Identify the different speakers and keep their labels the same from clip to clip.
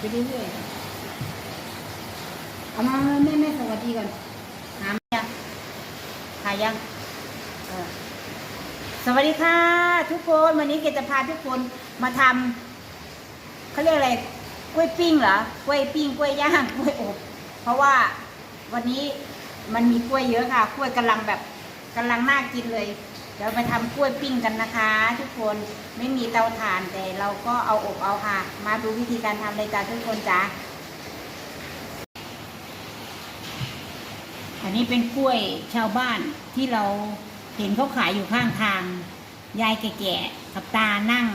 Speaker 1: ไปเรื่อยๆเอามาแม่แม่สวัสดีก่อนหามยังหายังสวัสดีค่ะ ทุกคนวันนี้เกจะพาทุกคนมาทำเขาเรียกอะไรกล้วยปิ้งเหรอกล้วยปิ้งกล้วยย่างกล้วยอบเพราะว่าวันนี้มันมีกล้วยเยอะค่ะกล้วยกำลังแบบกำลังน่ากินเลย ดี๋ยวไปทำกล้วยปิ้งกันนะคะ ทุกคนไม่มีเตาถ่านแต่เราก็เอาอบเอาค่ะ มาดูวิธีการทำเลยจ้าทุกคนจ้าอันนี้เป็นกล้วยชาวบ้านที่เราเห็นเขาขายอยู่ข้างทาง ยายแก่ๆกับตานั่ง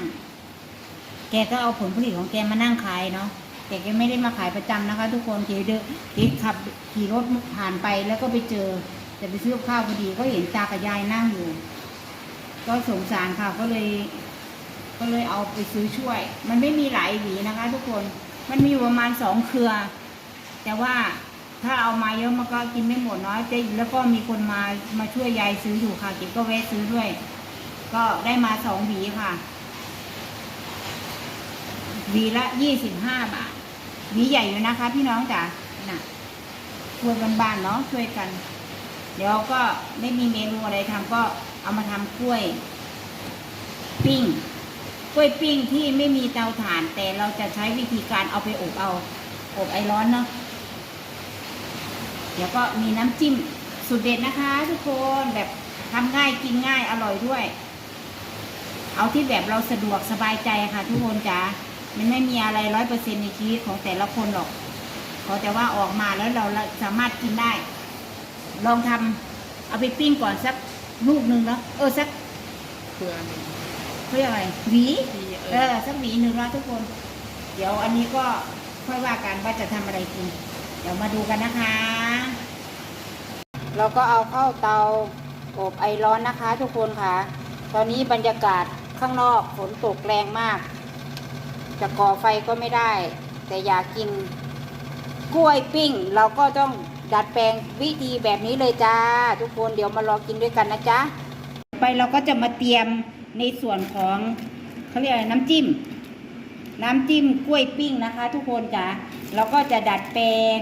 Speaker 1: แกก็เอาผลผลิตของแกมานั่งขายเนาะแต่แกไม่ได้มาขายประจำนะคะ ทุกคนแกเดินแกขับขี่รถผ่านไปแล้วก็ไปเจอจะไปซื้อข้าวพอดีก็เห็นตากับยายนั่งอยู่ ก็สงสารค่ะก็เลย ก็เลยเอาไปซื้อช่วย มันไม่มีหลายหวีนะคะ ทุกคนมันมีประมาณสองเครือ แต่ว่าถ้าเอามาเยอะมันก็กินไม่หมดเนาะแล้วก็มีคนมามาช่วยยายซื้ออยู่ค่ะเก็บก็แวะซื้อด้วย ก็ได้มาสองหวีค่ะหวีละยี่สิบห้าบาทหวีใหญ่อยู่นะคะ พี่น้องจ๋าน่ะช่วยกันบ้านเนาะช่วยกัน เดี๋ยวก็ไม่มีเมนูอะไรทำก็ เอามาทำกล้วย ปิ้ง กล้วยปิ้งที่ไม่มีเตาถ่าน แต่เราจะใช้วิธีการเอาไปอบเอา อบไอร้อนเนาะเดี๋ยวก็มีน้ำจิ้มสุดเด็ดนะคะ ทุกคนแบบทำง่ายกินง่ายอร่อยด้วย เอาที่แบบเราสะดวกสบายใจค่ะ ทุกคนจ๋ามันไม่มีอะไรร้อยเปอร์เซ็นในชีวิตของแต่ละคนหรอกขอแต่ว่าออกมาแล้วเราสามารถกินได้ ลองทำเอาไปปิ้งก่อนสัก ลูกหนึ่งเนาะเออสัก
Speaker 2: เครือหนึ่ง
Speaker 1: เขาเรียกอะไรหวี
Speaker 2: ที่
Speaker 1: เออสักหวีหนึ่งแล้วทุกคน เดี๋ยวอันนี้ก็ค่อยว่ากันว่าจะทำอะไรกิน เดี๋ยวมาดูกันนะคะ เราก็เอาเข้าเตาอบไอร้อนนะคะ ทุกคนค่ะ ตอนนี้บรรยากาศข้างนอกฝนตกแรงมาก จะก่อไฟก็ไม่ได้ แต่อยากกินกล้วยปิ้ง เราก็ต้อง ดัดแปลงวิธีแบบนี้เลยจ้า ทุกคนเดี๋ยวมารอกินด้วยกันนะจ๊ะไปเราก็จะมาเตรียมในส่วนของเขาเรียกอะไรน้ำจิ้ม น้ำจิ้มกล้วยปิ้งนะคะ ทุกคนจ้ะเราก็จะดัดแปลง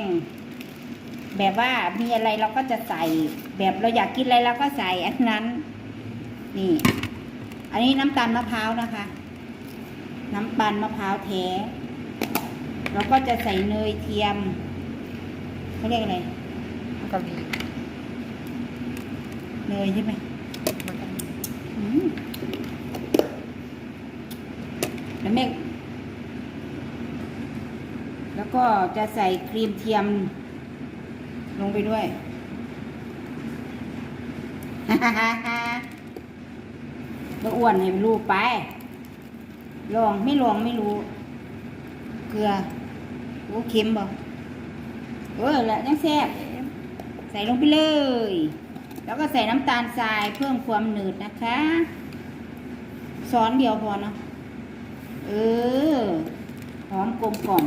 Speaker 1: แบบว่ามีอะไรเราก็จะใส่ แบบเราอยากกินอะไรเราก็ใส่อันนั้น นี่ อันนี้น้ำตาลมะพร้าวนะคะ น้ำตาลมะพร้าวแท้เราก็จะใส่เนยเทียม เขาเรียกอะไร
Speaker 2: มันก็มี
Speaker 1: เนยใช่ไหม
Speaker 2: มันก็มี
Speaker 1: อืมแล้วแม่แล้วก็จะใส่ครีมเทียมลงไปด้วยแล้วอ้วนให้มันรู้ไป ลองไม่ลองไม่รู้ เกลือโอ้เค็มบ่ เออแล้วยังแซ่บใส่ลงไปเลย แล้วก็ใส่น้ำตาลทรายเพิ่มความหนืดนะคะซ้อนเดียวพอเนาะเออหอมกลมกล่อม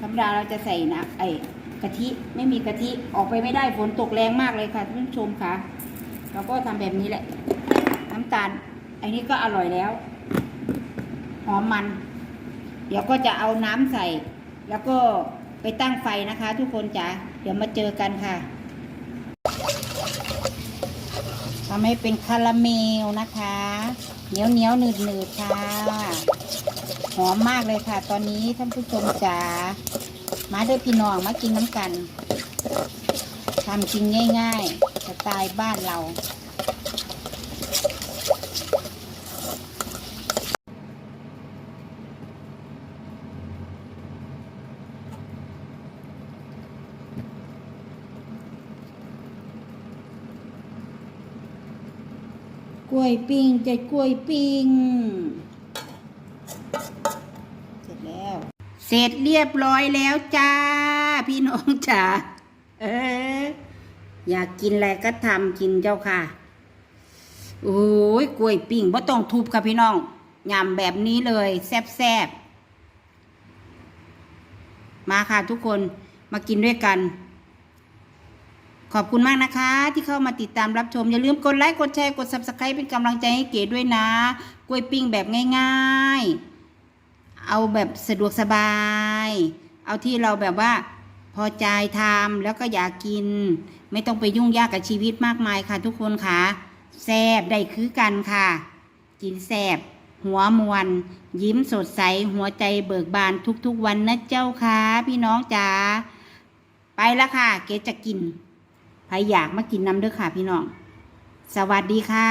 Speaker 1: ธรรมดาเราจะใส่นะไอกะทิไม่มีกะทิออกไปไม่ได้ฝนตกแรงมากเลยค่ะท่านผู้ชมค่ะ เราก็ทำแบบนี้แหละ น้ำตาลไอ้นี้ก็อร่อยแล้ว หอมมัน เดี๋ยวก็จะเอาน้ำใส่ แล้วก็ ไปตั้งไฟนะคะ ทุกคนจ๋าเดี๋ยวมาเจอกันค่ะทำให้เป็นคาราเมลนะคะเหนียวเหนียวหนืดหนืดค่ะหอมมากเลยค่ะ ตอนนี้ท่านผู้ชมจ๋ามาด้อพี่น้องมากินน้ำกันทำกินง่าย ๆ สไตล์บ้านเรา ล้วยปิ้งจะกล้วยปิ้ง เสร็จแล้ว เสร็จเรียบร้อยแล้วจ้า พี่น้องจ๋า เอออยากกินอะไรก็ทำกินเจ้าค่ะ โอ้ยกล้วยปิ้งบ่ต้องทุบค่ะพี่น้องยำแบบนี้เลยแซ่บๆ มาค่ะทุกคนมากินด้วยกัน ขอบคุณมากนะคะ ที่เข้ามาติดตามรับชม อย่าลืมกดไลค์กดแชร์กด subscribe เป็นกำลังใจให้เก๋ด้วยนะกล้วยปิ้งแบบง่ายๆ เอาแบบสะดวกสบาย เอาที่เราแบบว่าพอใจทำแล้วก็อยากกิน ไม่ต้องไปยุ่งยากกับชีวิตมากมายค่ะ ทุกคนค่ะแซบได้คือกันค่ะ กินแซบหัวมวนยิ้มสดใส หัวใจเบิกบานทุกๆวันนะเจ้าค่ะ พี่น้องจ๋าไปแล้วค่ะ เกดจะกิน ใครอยากมากินน้ำเด้อค่ะพี่น้อง สวัสดีค่ะ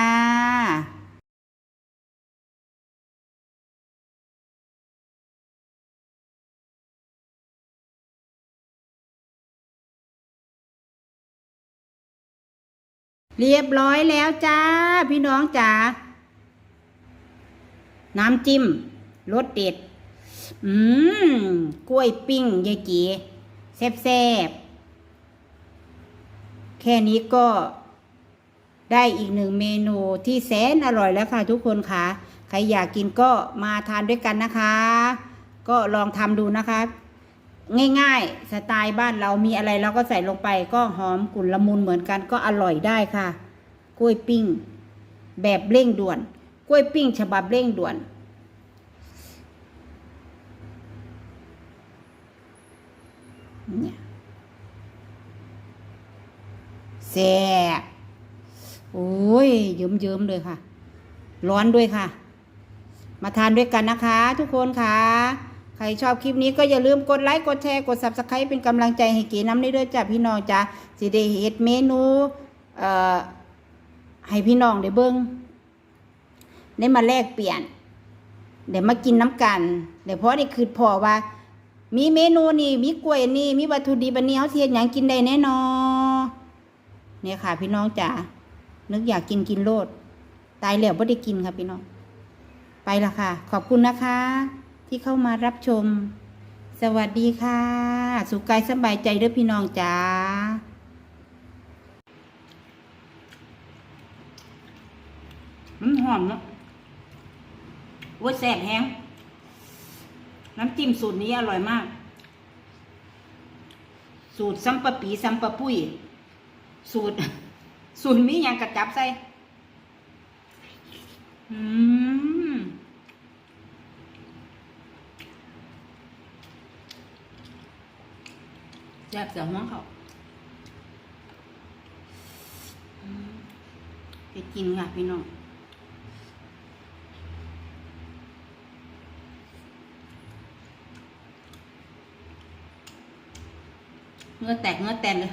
Speaker 1: เรียบร้อยแล้วจ้า พี่น้องจ๋า น้ำจิ้มรสเด็ด อืม กล้วยปิ้งยายจีแซ่บๆ แค่นี้ก็ได้อีกหนึ่งเมนูที่แสนอร่อยแล้วค่ะทุกคนค่ะ ใครอยากกินก็มาทานด้วยกันนะคะ ก็ลองทำดูนะคะ ง่ายๆ สไตล์บ้านเรามีอะไรเราก็ใส่ลงไป ก็หอมกลุ่นละมุนเหมือนกันก็อร่อยได้ค่ะ กล้วยปิ้ง แบบเร่งด่วน กล้วยปิ้ง ฉบับเร่งด่วนเนี่ย แซ่บโอ้ยเยิ้มๆเลยค่ะ ร้อนด้วยค่ะ มาทานด้วยกันนะคะ ทุกคนค่ะ ใครชอบคลิปนี้ก็อย่าลืมกดไลค์กดแชร์กด subscribe เป็นกำลังใจให้เก๋น้ำได้ด้วยจ้ะพี่น้องจ้ะสิได้เฮ็ดเมนูเอ่อให้พี่น้องได้เบิ่งได้มาแลกเปลี่ยนเดี๋ยวมากินน้ำกัน เดี๋ยวเพราะนี่คือพอว่า มีเมนูนี่มีกล้วยนี่มีวัตถุดิบอันนี้เขาเทียนอย่างกินได้แน่นอน เนี่ยค่ะ พี่น้องจ๋านึกอยากกินกินโลด ตายแล้วไม่ได้กินค่ะพี่น้อง ไปละค่ะ ขอบคุณนะคะ ที่เข้ามารับชม สวัสดีค่ะ สุขกายสบายใจเด้อพี่น้องจ๋าหอมเนาะโอ้แสบแฮงน้ำจิ้มสูตรนี้อร่อยมาก สูตรซัมปะปีซัมปะปุ้ย สูตร สูตรมีอย่างกระจับใส่อืมแซ่บเสียหัวเขาไปกินค่ะพี่น้องเงื้อแตกเงื้อแตนเลย